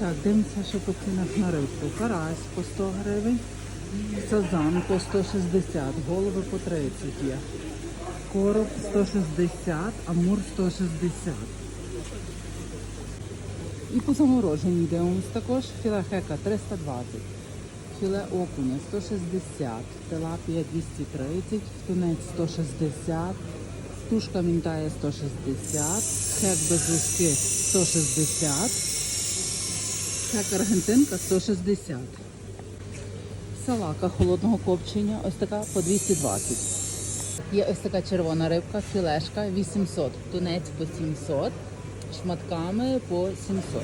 Так, дивимося, що по цінах на рибку. Карась по 100 гривень, сазан по 160, голови по 30 є. Короб 160, амур 160. І по замороженій дивимось також філе хека 320, філе окуня 160, тилапія 230, тунець 160, тушка мінтає 160, хек без луски 160, хек аргентинка 160. Салака холодного копчення, ось така по 220. Є ось така червона рибка, філешка 800, тунець по 700, шматками по 700.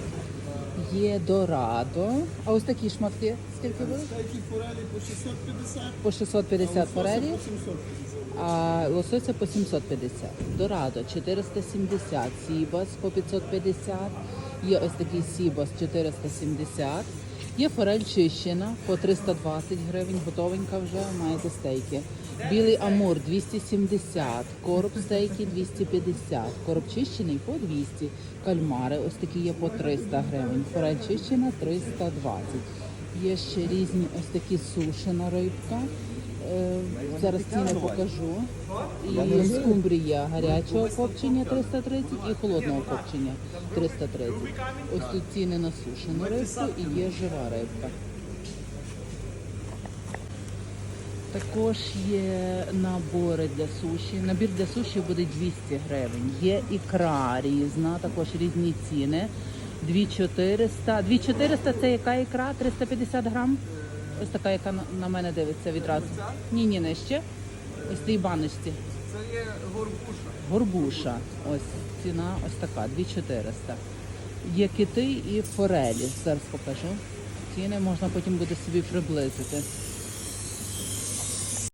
Є дорадо. А ось такі шматки скільки будуть? Такі форелі по 650, По 650 форелі, а лосося по 750. Дорадо 470, сібас по 550. Є ось такий сібас 470. Є форель чищена по 320 гривень, готовенька вже, маєте стейки. Білий амур 270, короб стейки 250, короб чищений по 200, кальмари ось такі є по 300 гривень, форель чищена 320. Є ще різні ось такі сушена рибка. Е, Зараз ціни покажу. І скумбрія гарячого копчення 330 і холодного копчення 330. Ось тут ціни на сушену рибку і є жива рибка. Також є набори для суші. Набір для суші буде 200 гривень. Є ікра різна, також різні ціни. 2400. 2400 це яка ікра? 350 грам? Ось така, яка на- мене дивиться відразу. Ні, ні, не ще. Ось цій баночці. Це є горбуша. Горбуша. Ось ціна ось така, 2400. Є кити і форелі. Зараз покажу. Ціни можна потім буде собі приблизити.